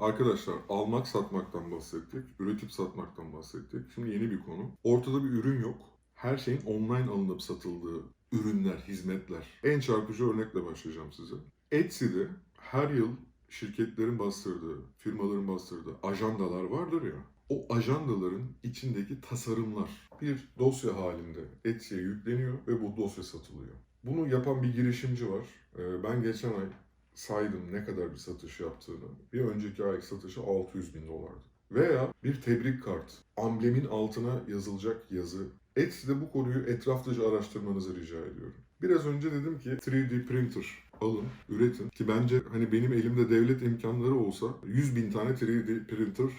Arkadaşlar almak satmaktan bahsettik, üretip satmaktan bahsettik. Şimdi yeni bir konu. Ortada bir ürün yok. Her şeyin online alınıp satıldığı ürünler, hizmetler. En çarpıcı örnekle başlayacağım size. Etsy'de her yıl şirketlerin bastırdığı, firmaların bastırdığı ajandalar vardır ya. O ajandaların içindeki tasarımlar bir dosya halinde Etsy'ye yükleniyor ve bu dosya satılıyor. Bunu yapan bir girişimci var. Ee, Ben geçen ay saydım ne kadar bir satış yaptığını. Bir önceki ay satışı 600 bin dolardı. Veya bir tebrik kart, amblemin altına yazılacak yazı. Etsy'de bu konuyu etraflıca araştırmanızı rica ediyorum. Biraz önce dedim ki 3D printer alın, üretin. Ki bence hani benim elimde devlet imkanları olsa 100 bin tane 3D printer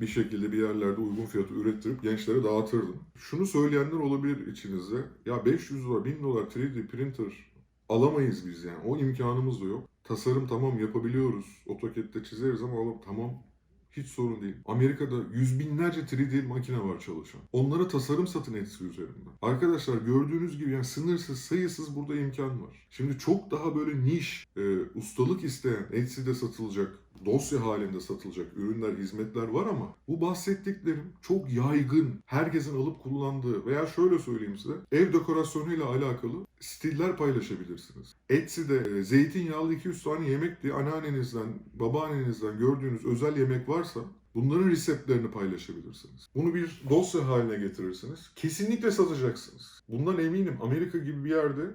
bir şekilde bir yerlerde uygun fiyatı ürettirip gençlere dağıtırdım. Şunu söyleyenler olabilir içinizde. Ya 500 dolar, 1000 dolar 3D printer alamayız biz yani. O imkanımız da yok. Tasarım tamam yapabiliyoruz. AutoCAD'de çizeriz ama alıp tamam hiç sorun değil. Amerika'da yüz binlerce 3D makine var çalışan. Onlara tasarım satın Etsy üzerinden. Arkadaşlar gördüğünüz gibi yani sınırsız, sayısız burada imkan var. Şimdi çok daha böyle niş, e, ustalık isteyen Etsy'de satılacak, dosya halinde satılacak ürünler, hizmetler var ama bu bahsettiklerim çok yaygın, herkesin alıp kullandığı veya şöyle söyleyeyim size, ev dekorasyonuyla alakalı stiller paylaşabilirsiniz. Etsy'de e, zeytinyağlı 200 tane yemek diye anneannenizden, babaannenizden gördüğünüz özel yemek varsa bunların reseptlerini paylaşabilirsiniz. Bunu bir dosya haline getirirsiniz. Kesinlikle satacaksınız. Bundan eminim Amerika gibi bir yerde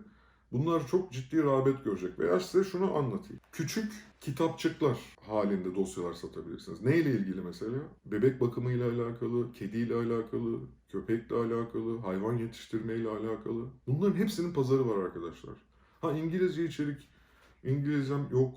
Bunlar çok ciddi rağbet görecek. Veya size şunu anlatayım. Küçük kitapçıklar halinde dosyalar satabilirsiniz. Neyle ilgili mesela? Bebek bakımıyla alakalı, kediyle alakalı, köpekle alakalı, hayvan yetiştirmeyle alakalı. Bunların hepsinin pazarı var arkadaşlar. Ha İngilizce içerik, İngilizcem yok,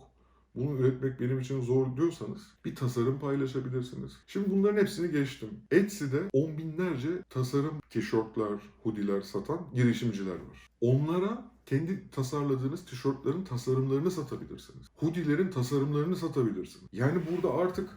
bunu üretmek benim için zor diyorsanız bir tasarım paylaşabilirsiniz. Şimdi bunların hepsini geçtim. Etsy'de on binlerce tasarım tişörtler, hoodiler satan girişimciler var. Onlara kendi tasarladığınız tişörtlerin tasarımlarını satabilirsiniz. Hoodilerin tasarımlarını satabilirsiniz. Yani burada artık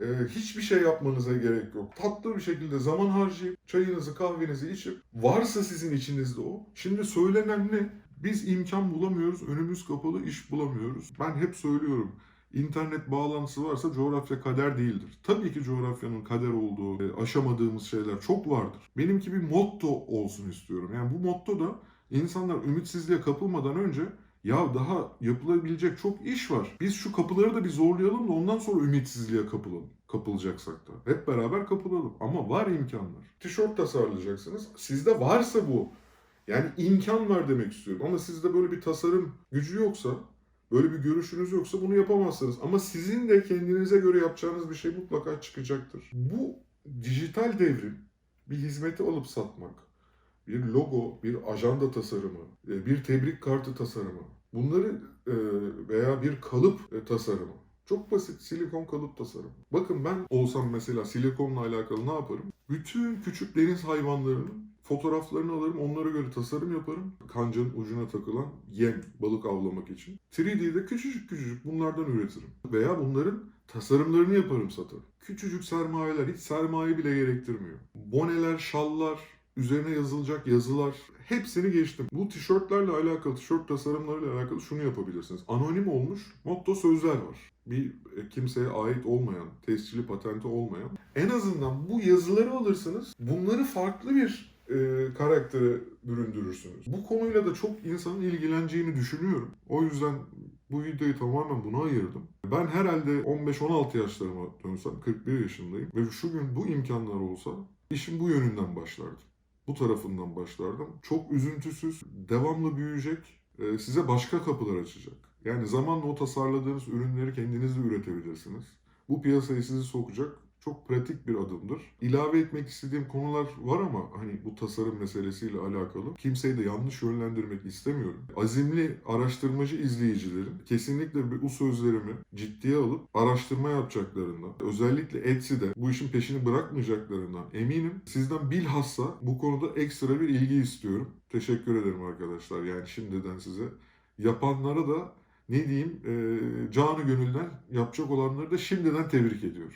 e, hiçbir şey yapmanıza gerek yok. Tatlı bir şekilde zaman harcayıp çayınızı kahvenizi içip varsa sizin içinizde o. Şimdi söylenen ne? Biz imkan bulamıyoruz, önümüz kapalı, iş bulamıyoruz. Ben hep söylüyorum. İnternet bağlantısı varsa coğrafya kader değildir. Tabii ki coğrafyanın kader olduğu, e, aşamadığımız şeyler çok vardır. Benimki bir motto olsun istiyorum. Yani bu motto da insanlar ümitsizliğe kapılmadan önce ya daha yapılabilecek çok iş var. Biz şu kapıları da bir zorlayalım da ondan sonra ümitsizliğe kapılalım. Kapılacaksak da. Hep beraber kapılalım. Ama var imkanlar. Tişört tasarlayacaksınız. Sizde varsa bu. Yani imkan var demek istiyorum. Ama sizde böyle bir tasarım gücü yoksa, böyle bir görüşünüz yoksa bunu yapamazsınız. Ama sizin de kendinize göre yapacağınız bir şey mutlaka çıkacaktır. Bu dijital devrim bir hizmeti alıp satmak, bir logo, bir ajanda tasarımı, e, bir tebrik kartı tasarımı, bunları e, veya bir kalıp e, tasarımı. Çok basit silikon kalıp tasarımı. Bakın ben olsam mesela silikonla alakalı ne yaparım? Bütün küçük deniz hayvanlarının fotoğraflarını alırım, onlara göre tasarım yaparım. Kancanın ucuna takılan yem, balık avlamak için. 3D'de küçücük küçücük bunlardan üretirim. Veya bunların tasarımlarını yaparım satarım. Küçücük sermayeler hiç sermaye bile gerektirmiyor. Boneler, şallar, üzerine yazılacak yazılar hepsini geçtim. Bu tişörtlerle alakalı, tişört tasarımlarıyla alakalı şunu yapabilirsiniz. Anonim olmuş motto sözler var. Bir e, kimseye ait olmayan, tescilli patenti olmayan. En azından bu yazıları alırsınız. Bunları farklı bir e, karaktere büründürürsünüz. Bu konuyla da çok insanın ilgileneceğini düşünüyorum. O yüzden bu videoyu tamamen buna ayırdım. Ben herhalde 15-16 yaşlarıma dönsem 41 yaşındayım ve şu gün bu imkanlar olsa işim bu yönünden başlardı. Bu tarafından başlardım. Çok üzüntüsüz, devamlı büyüyecek, e, size başka kapılar açacak. Yani zamanla o tasarladığınız ürünleri kendiniz de üretebilirsiniz. Bu piyasaya sizi sokacak çok pratik bir adımdır. İlave etmek istediğim konular var ama hani bu tasarım meselesiyle alakalı kimseyi de yanlış yönlendirmek istemiyorum. Azimli araştırmacı izleyicilerin kesinlikle bu sözlerimi ciddiye alıp araştırma yapacaklarından, özellikle Etsy'de bu işin peşini bırakmayacaklarından eminim. Sizden bilhassa bu konuda ekstra bir ilgi istiyorum. Teşekkür ederim arkadaşlar. Yani şimdiden size yapanlara da ne diyeyim e, canı gönülden yapacak olanları da şimdiden tebrik ediyorum.